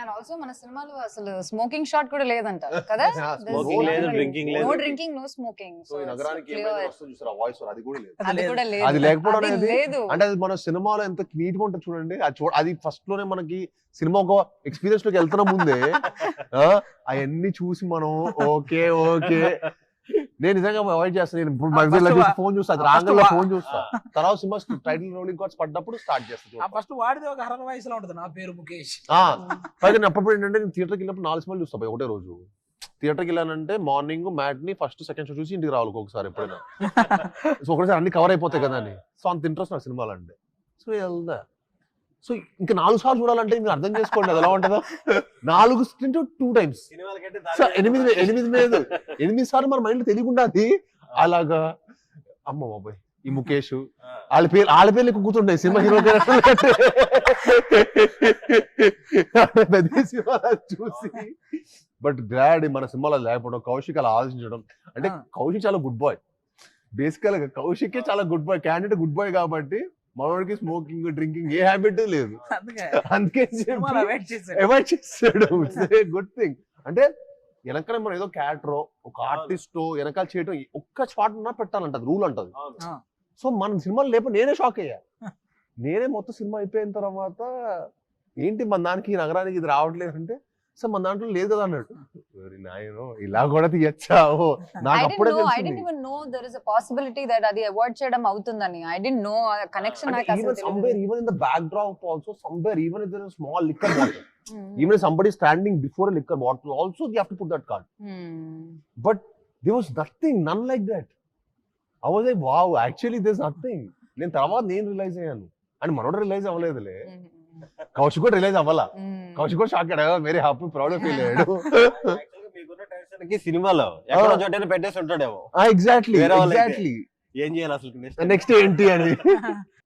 And also మన సినిమాలో అసలు స్మోకింగ్ షాట్ కూడా లేదంట కదా? Smoking లేదు, drinking. లేదు. No drinking no smoking so ఈ నగరానికి ఏమైనా వస్తుంది చూసారా వాయిస్ అది కూడా లేదు. అది కూడా లేదు. అది లేకపోవడం అనేది అంటే అది మన సినిమాలో ఎంత నీట్గా ఉంటుంది చూడండి. అది ఫస్ట్లోనే మనకి సినిమా ఒక ఎక్స్పీరియన్స్లోకి వెళ్తున్న ముందే అవన్నీ చూసి మనం ఓకే ఓకే. నేను నిజంగా అవాయిడ్ చేస్తాను నేను ఇప్పుడు first వా- ఫోన్ చూస్తా. first రాంగల్లో ఫోన్ చూస్తా. తర్వాత సినిమా టైటిల్ రోలింగ్ కార్డ్స్ పడ్డప్పుడు స్టార్ట్ ఆ చేస్తాను ఫస్ట్ వాడిది ఒక హర్రర్ వాయిస్లో ఉంటుంది. నా పేరు ముఖేష్. పైగా నేను అప్పుడు ఏంటంటే నేను థియేటర్కి వెళ్ళినప్పుడు నాలుగు సినిమాలు చూస్తా ఒకటే రోజు. థియేటర్కి వెళ్ళానంటే morning matinee first second show చూసి ఇంటికి రావాలి ఒకసారి ఎప్పుడైనా. సో ఒకసారి అన్ని కవర్ అయిపోతాయి కదా అని. సో అంత ఇంట్రెస్ట్ నాకు సినిమాలు అంటే. సో వెళ్దా సో ఇంకా నాలుగు సార్లు చూడాలంటే ఇంకా అర్థం చేసుకోండి అది ఎలా ఉంటుందో. నాలుగు స్టింట్ టూ టైమ్స్ సో ఎనిమిది ఎనిమిది మీద ఎనిమిది సార్లు మన మైండ్ తెలియకుండా అది అలాగా. అమ్మ బాబాయ్ ఈ ముఖేష్. వాళ్ళ పేరు వాళ్ళ పేర్లు ఎక్కువ కూర్చుంటాయి సినిమా హీరో చూసి. బట్ గ్లాడ్ మన సినిమాలో లేకపోవడం కౌశిక్ అలా ఆలోచించడం. అంటే. కౌశిక్ చాలా గుడ్ బాయ్. బేసికల్గా కౌశిక్ చాలా good boy candidate good boy కాబట్టి మనోడికి స్మోకింగ్ డ్రింకింగ్ ఏ హ్యాబిట్ లేదు. అందుకే. అవాయిడ్ చేస్తాడు గుడ్ థింగ్ అంటే వెనకాల మనం ఏదో క్యారెక్టర్ ఒక ఆర్టిస్ట్ వెనకాల చేయడం ఒక్క స్పాట్ ఉన్నా పెట్టాలంట రూల్ అంటది. సో మన సినిమాలు లేప నేనే షాక్ అయ్యా. నేనే మొత్తం సినిమా అయిపోయిన తర్వాత ఏంటి మన దానికి ఈ నగరానికి ఇది రావట్లేదు అంటే సార్ మన దాంట్లో లేదు కదా అన్నాడు. "ఓరి నాయనో ఇలా కూడా తీయచ్చా ఓ నాకు ఐ అప్పుడే డెంట్ ఐ తెలిసింది didn't even know there is a possibility that అది అవాయిడ్ చేయడం అవుతుందని ఐ డెంట్ నో కనెక్షన్ నాకు అసలు సమ్వేర్ తెలియదు. Even in the backdrop also somewhere even in small liquor bottle Hmm. even if somebody standing before a liquor bottle also they have to put that card Hmm. but there was nothing none like that i was like wow actually there's nothing నేను తర్వాత నేను realise అయ్యాను అని మనోడు realise అవ్వలేదులే Hmm. Kaushik కూడా release అవ్వాలా Hmm. Kaushik కూడా shock అయ్యాడు. వెరీ హ్యాపీ ప్రౌడ్ ఫీల్ అయ్యాడు సినిమాలో పెట్టేసి ఉంటాడేమో. ఎగ్జాక్ట్లీ. ఎగ్జాక్ట్లీ ఏం చేయాలి అసలు? నెక్స్ట్ నెక్స్ట్ ఏంటి అని.